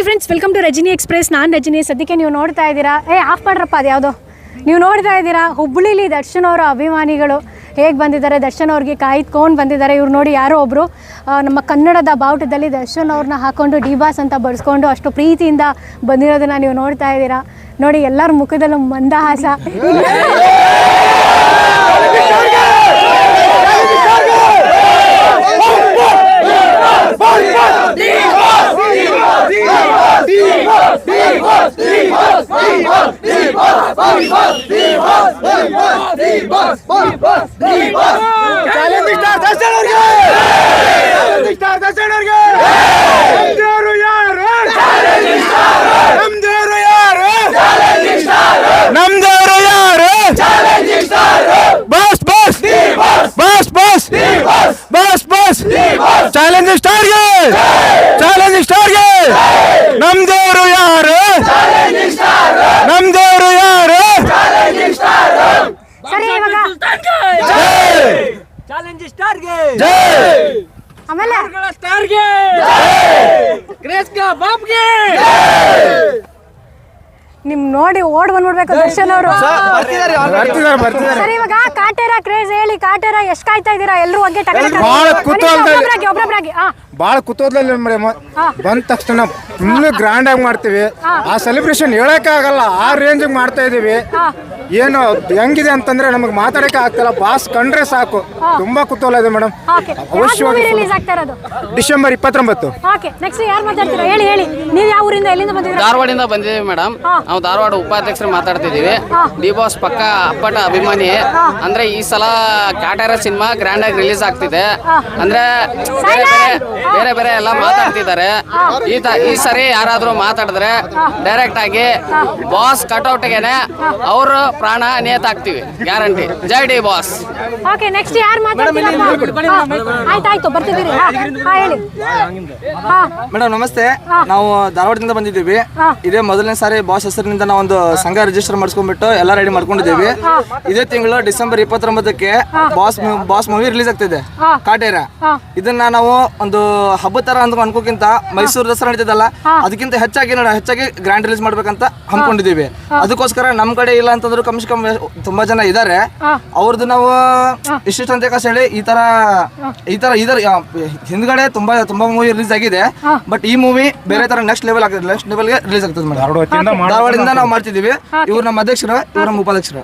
Hi friends welcome to Rajani express ನಾನು ರಜನಿ. ಸದ್ಯಕ್ಕೆ ನೀವು ನೋಡ್ತಾ ಇದ್ದೀರಾ? ಏ ಆಫ್ ಮಾಡ್ರಪ್ಪ, ಅದು ಯಾವುದು. ನೀವು ನೋಡ್ತಾ ಇದ್ದೀರಾ? ಹುಬ್ಬಳ್ಳಿಲಿ ದರ್ಶನ್ ಅವರ ಅಭಿಮಾನಿಗಳು ಹೇಗೆ ಬಂದಿದ್ದಾರೆ? ದರ್ಶನ್ ಅವ್ರಿಗೆ ಕಾಯ್ದುಕೊಂಡು ಬಂದಿದ್ದಾರೆ. ಇವ್ರು ನೋಡಿ ಯಾರೋ ಒಬ್ಬರು ನಮ್ಮ ಕನ್ನಡದ ಬಾವುಟದಲ್ಲಿ ದರ್ಶನ್ ಅವ್ರನ್ನ ಹಾಕೊಂಡು ಡಿ ಬಾಸ್ ಅಂತ ಬಳಸ್ಕೊಂಡು ಅಷ್ಟು ಪ್ರೀತಿಯಿಂದ ಬಂದಿರೋದನ್ನ ನೀವು ನೋಡ್ತಾ ಇದ್ದೀರಾ? ನೋಡಿ, ಎಲ್ಲರ ಮುಖದಲ್ಲೂ ಮಂದಹಾಸ ಚಾಲೆಂಜಿಂಗ್ ಸ್ಟಾರ್ ದರ್ಶನ್ ಅವ್ರಿಗೆ ಚಾಲೆಂಜಿಂಗ್ ಸ್ಟಾರ್ ದರ್ಶನ್ ಅವ್ರಿಗೆ ನಮ್ದೇವ್ರು ಯಾರು ನಮ್ದೇವ್ರು ಯಾರು ನಮ್ದೇವ್ರು ಯಾರು boss boss boss boss boss boss challenging ಸ್ಟಾರ್ಗೆ challenging ಸ್ಟಾರ್ಗೆ ನಮ್ದೇವ್ರು ಯಾರು ಸರಿ ಇವಾಗ ಚಾಲೆಂಜ್ ಸ್ಟಾರ್ಗೆ. ಆಮೇಲೆ? ಸ್ಟಾರ್ಗೆ. ಕ್ರೇಸ್ಕ ಬಾಬ್ಗೆ. ನಿಮ್ ನೋಡಿ ಓಡ್ ಬಂದ್ಬಿಡ್ಬೇಕು ದರ್ಶನ್ ಅವರು. ಬರ್ತಿದ್ದಾರೆ ಬರ್ತಿದ್ದಾರೆ ಸರಿ ಇವಾಗ ಕಾಟೇರ ಕ್ರೇಜ್ ಹೇಳಿ ಕಾಟೇರ ಎಷ್ಟ್ ಕಾಯ್ತಾ ಇದೀರಾ ಬನ್ನಿ, ಕುತೂಹಲದಲ್ಲಿ- ಒಬ್ರೊಬ್ರಾಗಿ ಭಾಳ ಕುತೂಹಲದಲ್ಲಿ ಬಂದ ತಕ್ಷಣ ಫುಲ್ ಗ್ರ್ಯಾಂಡ್ ಆಗಿ ಮಾಡ್ತೀವಿ. ಆ. ಸೆಲೆಬ್ರೇಷನ್ ಹೇಳಕ್ ಆಗಲ್ಲ ಆ ರೇಂಜ್ ಮಾಡ್ತಾ ಇದೀವಿ. ಏನು ಹೆಂಗಿದೆ ಅಂತಂದ್ರೆ ನಮಗೆ ಮಾತಾಡಕ್ಕೆ ಆಗ್ತಿಲ್ಲ. ಬಾಸ್ ಕಂಡ್ರೆ ಸಾಕು. ತುಂಬಾ ಕುತೂಹಲ ಇದೆ ಮೇಡಮ್ ಓಕೆ. ಅವಶ್ಯವಾಗಿ ರಿಲೀಸ್ ಆಗ್ತಾ ಇರೋದು? ಡಿಸೆಂಬರ್ ಇಪ್ಪತ್ತೊಂಬತ್ತು. ಓಕೆ. ನೆಕ್ಸ್ಟ್ ಯಾರು ಮಾತಾಡ್ತೀರಾ? ಹೇಳಿ ಹೇಳಿ. ನೀವು ಯಾವ ಊರಿಂದ ಎಲ್ಲಿಂದ ಬಂದಿದ್ದೀರಾ? ಧಾರವಾಡಿಂದ ಬಂದಿದ್ದೀವಿ ಮೇಡಮ್. ನಾವು ಧಾರವಾಡ ಉಪಾಧ್ಯಕ್ಷರು ಮಾತಾಡ್ತಿದ್ದೀವಿ. ಡಿ ಬಾಸ್ ಪಕ್ಕ ಅಪ್ಪಟ ಅಭಿಮಾನಿ. ಅಂದ್ರೆ ಈ ಸಲ ಕಾಟಾರ ಸಿನಿಮಾ ಗ್ರ್ಯಾಂಡ್ ಆಗಿ ರಿಲೀಸ್ ಆಗ್ತಿದೆ. ಅಂದ್ರೆ ಬೇರೆ ಬೇರೆ ಬೇರೆ ಬೇರೆ ಎಲ್ಲ ಮಾತಾಡ್ತಿದ್ದಾರೆ. ಈ ತ ಈ ಸರಿ ಯಾರಾದ್ರೂ ಮಾತಾಡಿದ್ರೆ ಡೈರೆಕ್ಟ್ ಆಗಿ ಬಾಸ್ ಕಟ್ಔಟ್ಗೆನೆ ಅವ್ರ ಪ್ರಾಣ ನೇತಾಕ್ತಿವಿ ಗ್ಯಾರಂಟಿ ಜೈ ಡಿ ಬಾಸ್ ಓಕೆ ನೆಕ್ಸ್ಟ್ ಯಾರು ಆಯ್ತು ಆಯ್ತು ಬರ್ತಿದ್ದೀರಿ. ಹಾ ಹಾ, ಹೇಳಿ. ಹಾ. ಮೇಡಮ್ ನಮಸ್ತೆ. ನಾವು ಧಾರವಾಡದಿಂದ ಬಂದಿದ್ದೀವಿ. ಇದೇ ಮೊದಲನೇ ಸಾರಿ ಬಾಸ್ ಹೆಸರಿನಿಂದ ನಾವು ಒಂದು ಸಂಘ ರಿಜಿಸ್ಟರ್ ಮಾಡಿಸ್ಕೊಂಡ್ಬಿಟ್ಟು ಎಲ್ಲ ರೆಡಿ ಮಾಡ್ಕೊಂಡಿದ್ದೀವಿ. ಇದೇ ತಿಂಗಳು ಡಿಸೆಂಬರ್ ಇಪ್ಪತ್ತೊಂಬತ್ತಕ್ಕೆ ಬಾಸ್ ಮೂ- ಬಾಸ್ ಮೂವಿ ರಿಲೀಸ್ ಆಗ್ತಿದೆ. ಕಾಟೇರ. ಇದನ್ನ ನಾವು ಒಂದು ಹಬ್ಬ ತರ ಅಂತ ಅನ್ಕೋಕ್ಕಿಂತ ಮೈಸೂರು ದಸರಾ ನಡೀತದಲ್ಲ ಅದಕ್ಕಿಂತ ಹೆಚ್ಚಾಗಿ ನೋಡ ಹೆಚ್ಚಾಗಿ ಗ್ರ್ಯಾಂಡ್ ರಿಲೀಸ್ ಮಾಡ್ಬೇಕಂತ ಹಮ್ಮಿಕೊಂಡಿದ್ದೀವಿ. ಅದಕ್ಕೋಸ್ಕರ ನಮ್ ಕಡೆ ಇಲ್ಲ ಅಂತಂದ್ರು ಕಮ್ಸ್ ಕಮ್ ತುಂಬಾ ಜನ ಇದಾರೆ. ಅವ್ರದ್ದು ನಾವು ಇಷ್ಟಿಷ್ಟು ಅಂತ ಕಾಸು ಹೇಳಿ ಈ ತರ ಈ ತರ ಇದರ. ಹಿಂದ್ಗಡೆ ತುಂಬಾ ತುಂಬಾ ಮೂವಿ ರಿಲೀಸ್ ಆಗಿದೆ. ಬಟ್ ಈ ಮೂವಿ ಬೇರೆ ತರ ನೆಕ್ಸ್ಟ್ ಲೆವೆಲ್ ಆಗ್ತದೆ. ನೆಕ್ಸ್ಟ್ ಲೆವೆಲ್ಗೆ ರಿಲೀಸ್ ಆಗ್ತದೆ ಮೇಡಮ್. ಧಾರವಾಡ ಧಾರವಾಡದಿಂದ ನಾವು ಮಾಡ್ತಿದೀವಿ ಇವ್ರು ನಮ್ಮ ಅಧ್ಯಕ್ಷರು ಇವ್ರು ನಮ್ಮ ಉಪಾಧ್ಯಕ್ಷರು.